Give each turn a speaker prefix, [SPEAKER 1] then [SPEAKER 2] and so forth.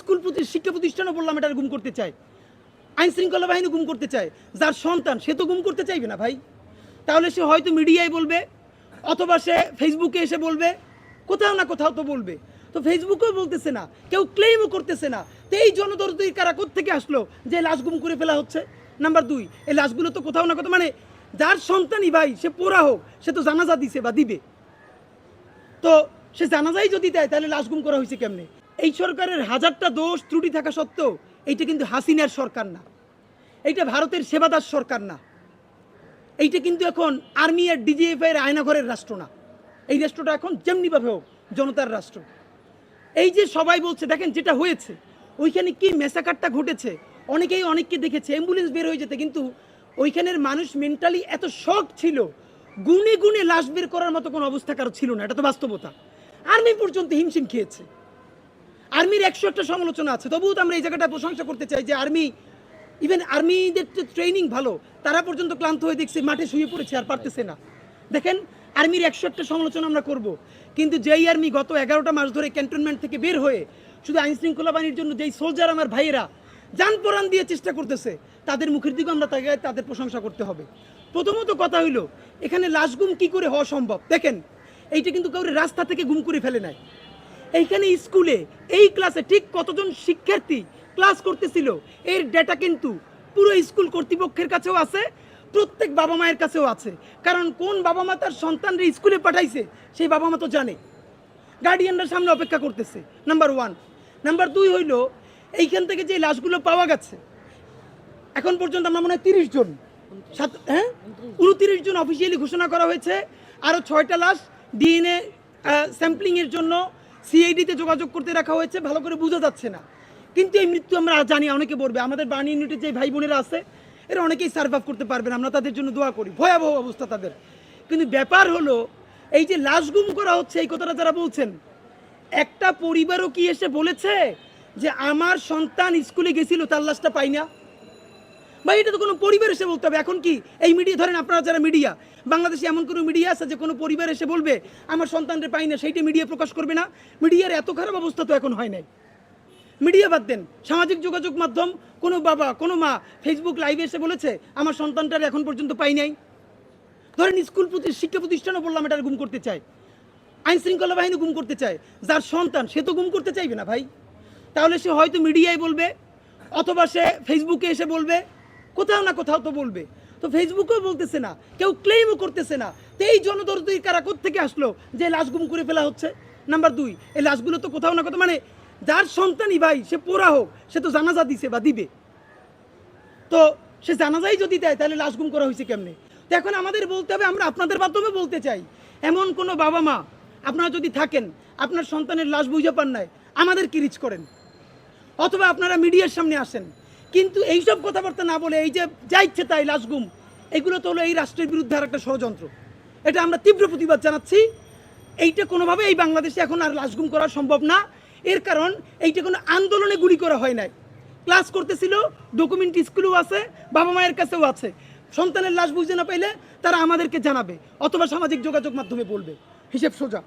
[SPEAKER 1] School শিক্ষা প্রতিষ্ঠানও বললাম এটা গুম করতে চায়। আইন শৃঙ্খলা বাহিনী গুম করতে চায়। যার সন্তান, সে তো গুম করতে চাইবে না ভাই। তাহলে সে হয়তো মিডিয়ায় বলবে, অথবা সে ফেসবুকে এসে বলবে, কোথাও না কোথাও তো বলবে। তো ফেসবুকেও বলতেছে না, কেউ ক্লেমও করতেছে না। তো এই জনদরদি কারা থেকে আসলো যে লাশ গুম করে ফেলা হচ্ছে? নাম্বার দুই, এই লাশগুলো তো কোথাও না কোথাও মানে যার সন্তানই ভাই, সে পোড়া হোক, সে তো জানাজা দিছে বা দিবে। তো সে জানাজাই যদি দেয়, তাহলে লাশ গুম করা হয়েছে কেমনে? এই সরকারের হাজারটা দোষ ত্রুটি থাকা সত্ত্বেও এইটা কিন্তু হাসিনার সরকার না। এইটা ভারতের সেবাদার সরকার না। এইটা কিন্তু এখন আর্মি আর ডিজিএফ এর আয়নাঘরের রাষ্ট্র না। এই রাষ্ট্রটা এখন যেমনিভাবে হোক জনতার রাষ্ট্র। এই যে সবাই বলছে, দেখেন যেটা হয়েছে, ওইখানে কি মেসাকারটা ঘটেছে, অনেকেই অনেককে দেখেছে, অ্যাম্বুলেন্স বের হয়ে যেতে, কিন্তু ওইখানের মানুষ মেন্টালি এত শখ ছিল, গুনে গুনে লাশ বের করার মতো কোনো অবস্থা কারও ছিল না, এটা তো বাস্তবতা। আর্মি পর্যন্ত হিমশিম খেয়েছে। আর্মির একশো একটা সমালোচনা আছে। তবুও তো আমরা এই জায়গাটা প্রশংসা করতে চাই যে আর্মি ইভেন আর্মিদের তো ট্রেনিং ভালো, তারা পর্যন্ত ক্লান্ত হয়ে দেখছে, মাঠে শুয়ে পড়েছে, আর পারতেছে না। দেখেন, আর্মির একশো একটা সমালোচনা আমরা করব। কিন্তু যেই আর্মি গত এগারোটা মাস ধরে ক্যান্টনমেন্ট থেকে বের হয়ে শুধু আইন শৃঙ্খলা বাহিনীর জন্য যেই সোলজার আমার ভাইয়েরা যান পরাণ দিয়ে চেষ্টা করতেছে, তাদের মুখের দিকে আমরা তাকে তাদের প্রশংসা করতে হবে। প্রথমত কথা হইল, এখানে লাশ গুম কী করে হওয়া সম্ভব? দেখেন, এইটা কিন্তু কাউরে রাস্তা থেকে গুম করে ফেলে নাই। এইখানে স্কুলে, এই ক্লাসে ঠিক কতজন শিক্ষার্থী ক্লাস করতেছিল, এর ডেটা কিন্তু পুরো স্কুল কর্তৃপক্ষের কাছেও আছে, প্রত্যেক বাবা মায়ের কাছেও আছে। কারণ কোন বাবা মা তার সন্তানরা স্কুলে পাঠাইছে, সেই বাবা মা তো জানে। গার্ডিয়ানরা সামনে অপেক্ষা করতেছে নাম্বার ওয়ান নাম্বার দুই হইল, এইখান থেকে যে লাশগুলো পাওয়া গেছে, এখন পর্যন্ত আমরা মনে হয় তিরিশ জন, সাত হ্যাঁ? উনতিরিশ জন অফিসিয়ালি ঘোষণা করা হয়েছে আরও ছয়টা লাশ ডিএনএ স্যাম্পলিংয়ের জন্য সিআইডিতে যোগাযোগ করতে রাখা হয়েছে, ভালো করে বোঝা যাচ্ছে না। কিন্তু এই মৃত্যু আমরা জানি, অনেকে বলবে। আমাদের বার্ন ইউনিটের যে ভাই বোনেরা আছে, এরা অনেকেই সার্ভাইভ করতে পারবেন আমরা তাদের জন্য দোয়া করি। ভয়াবহ অবস্থা তাদের। কিন্তু ব্যাপার হলো, এই যে লাশ গুম করা হচ্ছে, এই কথাটা যারা বলছেন, একটা পরিবারও কি এসে বলেছে যে, আমার সন্তান স্কুলে গেছিল, তার লাশটা পাই না? ভাই, এটা তো কোনো পরিবার এসে বলতে হবে। এখন কি, এই মিডিয়া ধরেন আপনারা যারা মিডিয়া বাংলাদেশে এমন কোনো মিডিয়া আছে যে কোনো পরিবার এসে বলবে, আমার সন্তানরে পাই না সেইটা মিডিয়া প্রকাশ করবে না। মিডিয়ার এত খারাপ অবস্থা তো এখন হয় নাই। মিডিয়া বাদ দেন। সামাজিক যোগাযোগ মাধ্যম, কোনো বাবা, কোনো মা ফেসবুক লাইভে এসে বলেছে, আমার সন্তানটার এখন পর্যন্ত পাই নাই। ধরেন স্কুল শিক্ষা প্রতিষ্ঠানও বললাম এটা গুম করতে চায়। আইন শৃঙ্খলা বাহিনী গুম করতে চায়। যার সন্তান, সে তো গুম করতে চাইবে না ভাই। তাহলে সে হয়তো মিডিয়ায় বলবে, অথবা সে ফেসবুকে এসে বলবে, কোথাও না কোথাও তো বলবে। তো ফেসবুকেও বলতেছে না, কেউ ক্লেমও করতেছে না। তো এই জনদরদি কারা থেকে আসলো যে লাশ গুম করে ফেলা হচ্ছে? নাম্বার দুই, এই লাশগুলো তো কোথাও না কোথাও মানে যার সন্তানই ভাই, সে পোড়া হোক, সে তো জানাজা দিছে বা দিবে। তো সে জানাজাই যদি দেয়, তাহলে লাশ গুম করা হয়েছে কেমনে? তো এখন আমাদের বলতে হবে, আমরা আপনাদের মাধ্যমে বলতে চাই, এমন কোনো বাবা মা, আপনারা যদি থাকেন, আপনার সন্তানের লাশ বুঝে পান নাই, আমাদের কি রিচ করেন? অথবা আপনারা মিডিয়ার সামনে আসেন কিন্তু এইসব কথাবার্তা না বলে এই যে যা ইচ্ছে তাই লাশগুম এগুলো তো হলো এই রাষ্ট্রের বিরুদ্ধে আর একটা ষড়যন্ত্র। এটা আমরা তীব্র প্রতিবাদ জানাচ্ছি। এইটা কোনোভাবে এই বাংলাদেশে এখন আর লাশগুম করা সম্ভব না। এর কারণ, এইটা কোনো আন্দোলনে গুলি করা হয় নাই। ক্লাস করতেছিল, ডকুমেন্ট স্কুলেও আছে, বাবা মায়ের কাছেও আছে। সন্তানের লাশ বুঝতে না পাইলে তারা আমাদেরকে জানাবে, অথবা সামাজিক যোগাযোগ মাধ্যমে বলবে। হিসেব সোজা।